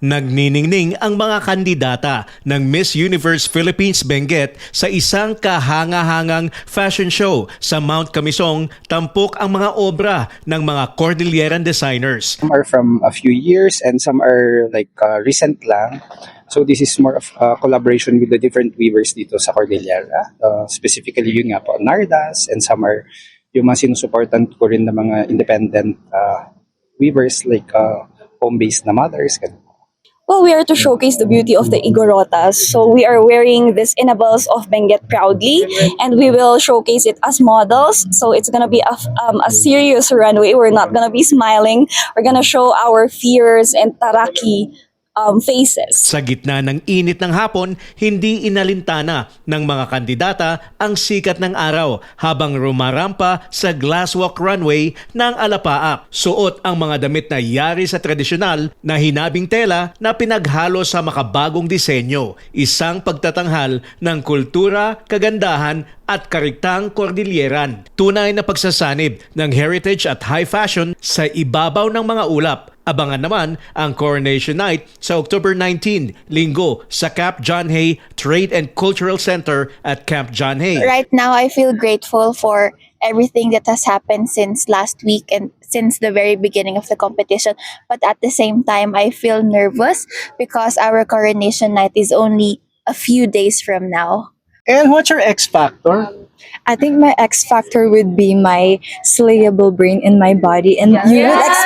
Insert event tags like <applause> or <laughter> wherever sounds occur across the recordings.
Nagniningning ang mga kandidata ng Miss Universe Philippines Benguet sa isang kahanga-hangang fashion show sa Mount Camisong, tampok ang mga obra ng mga Cordilleran designers. Some are from a few years and some are like uh, recent lang. So this is more of a collaboration with the different weavers dito sa Cordillera. Uh, specifically yun nga po, Nardas and some are yung mga sinusuportan ko rin ng mga independent uh, weavers like uh, home-based na mothers. ganun. Well, we are to showcase the beauty of the Igorotas. So we are wearing this Inables of Benguet proudly, and we will showcase it as models. So it's gonna be a, um, a serious runway. We're not gonna be smiling. We're gonna show our fears and taraki um, faces. Sa gitna ng init ng hapon, hindi inalintana ng mga kandidata ang sikat ng araw habang rumarampa sa glasswalk runway ng Alapaak. Suot ang mga damit na yari sa tradisyonal na hinabing tela na pinaghalo sa makabagong disenyo. Isang pagtatanghal ng kultura, kagandahan at kariktang kordilyeran. Tunay na pagsasanib ng heritage at high fashion sa ibabaw ng mga ulap. Abangan naman ang Coronation Night sa October 19, linggo sa Camp John Hay Trade and Cultural Center at Camp John Hay. right now I feel grateful for everything that has happened since last week and since the very beginning of the competition. But at the same time, I feel nervous because our coronation night is only a few days from now. And what's your X factor? I think my X factor would be my slayable brain in my body, and you would expect it.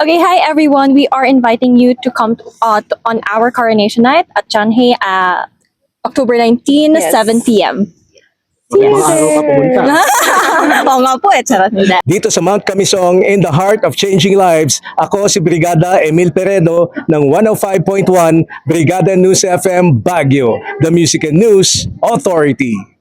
Okay, hi everyone. We are inviting you to come to, uh, to- on our coronation night at Chanhae, uh, October 19, Yes. 7 p.m. <laughs> Oo nga po, eh, charot. Dito sa Mount Camisong, in the heart of changing lives, ako si Brigada Emil Peredo ng 105.1 Brigada News FM Baguio, the Music and News Authority.